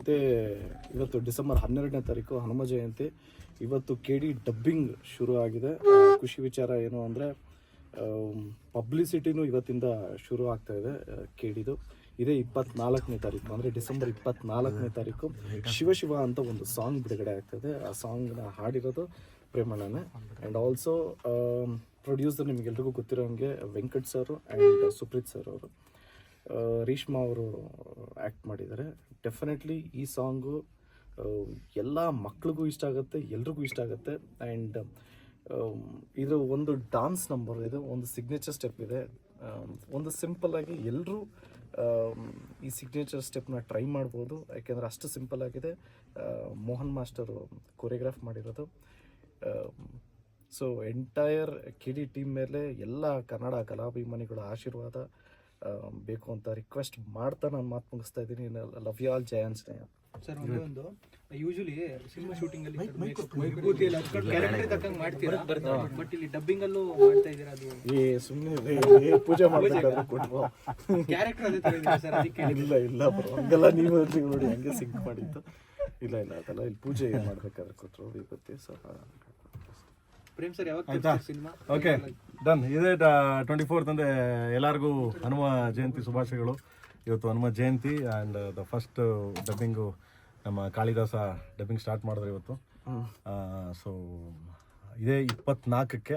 ಮತ್ತು ಇವತ್ತು ಡಿಸೆಂಬರ್ ಹನ್ನೆರಡನೇ ತಾರೀಕು ಹನುಮ ಜಯಂತಿ. ಇವತ್ತು ಕೆ ಡಿ ಡಬ್ಬಿಂಗ್ ಶುರು ಆಗಿದೆ ಖುಷಿ ವಿಚಾರ ಏನು ಅಂದರೆ ಪಬ್ಲಿಸಿಟಿನೂ ಇವತ್ತಿಂದ ಶುರು ಆಗ್ತಾ ಇದೆ ಕೆ ಡಿದು ಇದೇ ಇಪ್ಪತ್ನಾಲ್ಕನೇ ತಾರೀಕು, ಅಂದರೆ ಡಿಸೆಂಬರ್ ಇಪ್ಪತ್ನಾಲ್ಕನೇ ತಾರೀಕು ಶಿವಶಿವ ಶಿವ ಅಂತ ಒಂದು ಸಾಂಗ್ ಬಿಡುಗಡೆ ಆಗ್ತದೆ ಆ ಸಾಂಗ್ನ ಹಾಡಿರೋದು ಪ್ರೇಮಣ್ಣನೇ. ಆ್ಯಂಡ್ ಆಲ್ಸೋ ಪ್ರೊಡ್ಯೂಸರ್ ನಿಮಗೆಲ್ರಿಗೂ ಗೊತ್ತಿರೋ ಹಾಗೆ Venkat sir and Supreeth sir ಅವರು. ಆ, ರೀಶ್ಮಾ ಅವರು ಆ್ಯಕ್ಟ್ ಮಾಡಿದ್ದಾರೆ. ಡೆಫಿನೆಟ್ಲಿ ಈ ಸಾಂಗು ಎಲ್ಲ ಮಕ್ಳಿಗೂ ಇಷ್ಟ ಆಗುತ್ತೆ ಎಲ್ರಿಗೂ ಇಷ್ಟ ಆಗುತ್ತೆ. ಆ್ಯಂಡ್ ಇದು ಒಂದು ಡಾನ್ಸ್ ನಂಬರ್ ಇದು ಒಂದು ಸಿಗ್ನೇಚರ್ ಸ್ಟೆಪ್ ಇದೆ. ಒಂದು ಸಿಂಪಲ್ಲಾಗಿ ಎಲ್ಲರೂ ಈ ಸಿಗ್ನೇಚರ್ ಸ್ಟೆಪ್ನ ಟ್ರೈ ಮಾಡ್ಬೋದು. ಯಾಕೆಂದರೆ ಅಷ್ಟು ಸಿಂಪಲ್ ಆಗಿದೆ. ಮೋಹನ್ ಮಾಸ್ಟರು ಕೊರಿಯೋಗ್ರಾಫ್ ಮಾಡಿರೋದು. So entire K D team ಮೇಲೆ ಎಲ್ಲ ಕನ್ನಡ ಕಲಾಭಿಮಾನಿಗಳ ಆಶೀರ್ವಾದ ಬೇಕು ಅಂತ ರಿಕ್ವೆಸ್ಟ್ ಮಾಡ್ತಾ ನಾನು ಮಾತು ಮುಗಿಸ್ತಾ ಇದ್ದೀನಿ. Love you all Jaya Anjaneya sir ಒಂದೊಂದು ಒಂದು. ಯೂಶಲಿ ಸಿನಿಮಾ ಶೂಟಿಂಗ್ ಅಲ್ಲಿ ವಿಭೂತಿ ಎಲ್ಲ ಹಚ್ಕೊಂಡು ಕ್ಯಾರೆಕ್ಟರ್ ತಕ್ಕಂಗೆ ಮಾಡ್ತೀರಾ? ಬಟ್ ಇಲ್ಲಿ ಡಬ್ಬಿಂಗ್ ಅಲ್ಲೂ ಮಾಡ್ತಾ ಇದೀರಾ ಅದು? ಏ ಸುಮ್ಮನೆ ಪೂಜೆ ಮಾಡಬೇಕಾದ್ರೆ ಕೊಟ್ಟು ಕ್ಯಾರೆಕ್ಟರ್ ಅದೇ ತರ ಇದೆ ಸರ್ ಅದಕ್ಕೆ ಇಲ್ಲ ಇಲ್ಲ ಬ್ರೋ ಹಂಗೆಲ್ಲ ನೀವು ನೋಡಿ ಹಂಗೆ ಸಿಂಕ್ ಮಾಡಿದ್ದು. ಇಲ್ಲ ಇಲ್ಲ ಅದೆಲ್ಲ ಇಲ್ಲಿ ಪೂಜೆ ಮಾಡ್ಬೇಕಾದ್ರೆ ಕೊಟ್ಟರು ವಿಭೂತಿ ಸೊ ಪ್ರೇಮ್ ಸರ್ ಯಾವಾಗ ಸಿನಿಮಾ ಓಕೆ ಡನ್. ಇದೇ ಟ್ವೆಂಟಿ ಫೋರ್ತ್ ಅಂದರೆ ಎಲ್ಲರಿಗೂ ಹನುಮ ಜಯಂತಿ ಶುಭಾಶಯಗಳು. ಇವತ್ತು Hanuma Jayanti and the first dubbing ನಮ್ಮ ಕಾಳಿದಾಸ ಡಬ್ಬಿಂಗ್ ಸ್ಟಾರ್ಟ್ ಮಾಡಿದ್ರು ಇವತ್ತು. ಸೊ ಇದೇ ಇಪ್ಪತ್ನಾಲ್ಕಕ್ಕೆ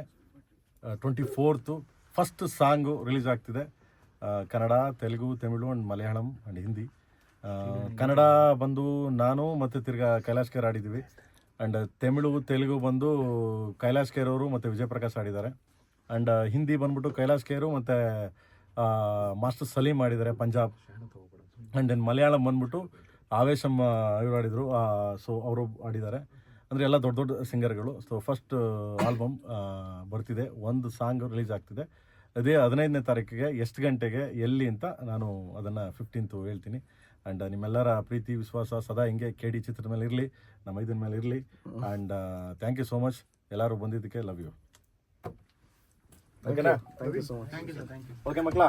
twenty fourth first song release ಆಗ್ತಿದೆ. Kannada Telugu Tamil and Malayalam and Hindi. Kannada ಬಂದು ನಾನು ಮತ್ತು ತಿರ್ಗಾ ಕೈಲಾಶ್ ಕೇರ್ ಆಡಿದ್ದೀವಿ. ಆ್ಯಂಡ್ ತಮಿಳು ತೆಲುಗು ಬಂದು ಕೈಲಾಶ್ ಕೇರ್ ಅವರು ಮತ್ತು ವಿಜಯ್ ಪ್ರಕಾಶ್ ಆಡಿದ್ದಾರೆ. ಆ್ಯಂಡ್ ಹಿಂದಿ ಬಂದ್ಬಿಟ್ಟು ಕೈಲಾಶ್ ಕೇರು ಮತ್ತು ಮಾಸ್ಟರ್ ಸಲೀಮ್ ಮಾಡಿದ್ದಾರೆ ಪಂಜಾಬ್. ಆ್ಯಂಡ್ ದೆನ್ ಮಲಯಾಳಂ ಬಂದ್ಬಿಟ್ಟು ಆವೇಶಮ್ಮ ಇವರು ಆಡಿದರು ಸೊ ಅವರು ಆಡಿದ್ದಾರೆ. ಅಂದರೆ ಎಲ್ಲ ದೊಡ್ಡ ದೊಡ್ಡ ಸಿಂಗರ್ಗಳು. ಸೊ ಫಸ್ಟ್ ಆಲ್ಬಮ್ ಬರ್ತಿದೆ. ಒಂದು ಸಾಂಗ್ ರಿಲೀಸ್ ಆಗ್ತಿದೆ. ಅದೇ ಹದಿನೈದನೇ ತಾರೀಕಿಗೆ ಎಷ್ಟು ಗಂಟೆಗೆ, ಎಲ್ಲಿ ಅಂತ ನಾನು ಅದನ್ನು ಫಿಫ್ಟೀನ್ತು ಹೇಳ್ತೀನಿ. ಆ್ಯಂಡ್ ನಿಮ್ಮೆಲ್ಲರ ಪ್ರೀತಿ, ವಿಶ್ವಾಸ ಸದಾ ಹಿಂಗೆ ಕೆ ಡಿ ಚಿತ್ರದ ಮೇಲೆ ಇರಲಿ, ನಮ್ಮ ಇದನ್ನ ಮೇಲೆ ಇರಲಿ. And thank you so much ಎಲ್ಲರೂ ಬಂದಿದ್ದಕ್ಕೆ ಲವ್ ಯು ಓಕೆನಾ thank you so much thank you sir thank you okay ಮಕ್ಕಳ